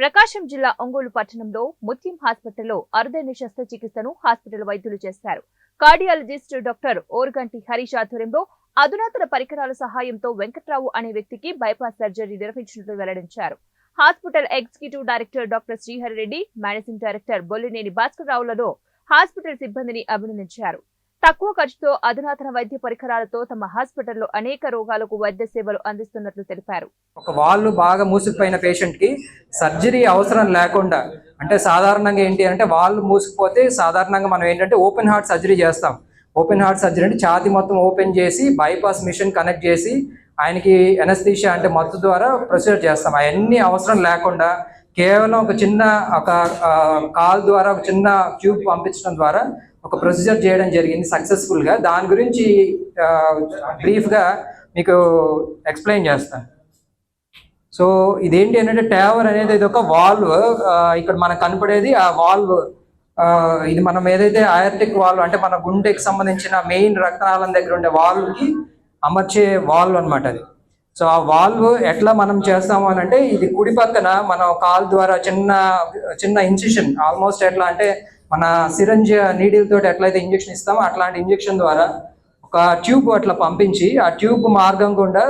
ప్రకాశం జిల్లా ఒంగోలు పట్టణంలో ముత్యం హాస్పిటల్లో అరుదైన శస్త్రచికిత్సను హాస్పిటల్ వైద్యులు చేశారు. కార్డియాలజిస్ట్ డాక్టర్ ఓర్గంటి హరీష్ ఆధ్వర్యంలో అధునాతన పరికరాల సహాయంతో వెంకట్రావు అనే వ్యక్తికి బైపాస్ సర్జరీ నిర్వహించినట్లు వెల్లడించారు. Hospital executive director doctor Srihari Reddy managing director Bollineni Bhaskar రావులలో hospital సిబ్బందిని అభినందించారు. తక్కువ ఖర్చుతో అధునాతన వైద్య పరికరాలతో తమ హాస్పిటల్లో అనేక రోగాలకు వైద్య సేవలు అందిస్తున్నట్లు తెలిపారు. ఒక వాళ్ళు బాగా మూసుకుపోయిన పేషెంట్కి సర్జరీ అవసరం లేకుండా అంటే సాధారణంగా ఏంటి అంటే వాళ్ళు మూసుకుపోతే సాధారణంగా మనం ఏంటంటే ఓపెన్ హార్ట్ సర్జరీ చేస్తాం. ఓపెన్ హార్ట్ సర్జరీ అంటే ఛాతి మొత్తం ఓపెన్ చేసి బైపాస్ మిషన్ కనెక్ట్ చేసి ఆయనకి ఎనస్థీషియా అంటే మత్తు ద్వారా ప్రొసీజర్ చేస్తాం. అవన్నీ అవసరం లేకుండా కేవలం ఒక చిన్న ఒక కాల్ ద్వారా ఒక చిన్న ట్యూబ్ పంపించడం ద్వారా ఒక ప్రొసీజర్ చేయడం జరిగింది సక్సెస్ఫుల్గా దాని గురించి బ్రీఫ్గా మీకు ఎక్స్ప్లెయిన్ చేస్తాను. సో ఇదేంటి అంటే టేవర్ అనేది ఇది ఒక వాల్వ్ ఇక్కడ మనకు కనపడేది ఆ వాల్వ్ ఇది మనం ఏదైతే ఆయర్టిక్ వాల్వ్ అంటే మన గుండెకి సంబంధించిన మెయిన్ రక్తనాళం దగ్గర ఉండే వాల్వ్కి అమర్చే వాల్వ్ అనమాట అది. సో ఆ వాల్వ్ ఎట్లా మనం చేస్తాము అని అంటే ఇది కుడి పక్కన మనం కాల్ ద్వారా చిన్న చిన్న ఇన్సిషన్ ఆల్మోస్ట్ ఎట్లా అంటే మన సిరంజ్ నీడిల్ తోటి ఎట్లయితే ఇంజెక్షన్ ఇస్తామో అట్లాంటి ఇంజెక్షన్ ద్వారా ఒక ట్యూబ్ అట్లా పంపించి ఆ ట్యూబ్ మార్గం గుండా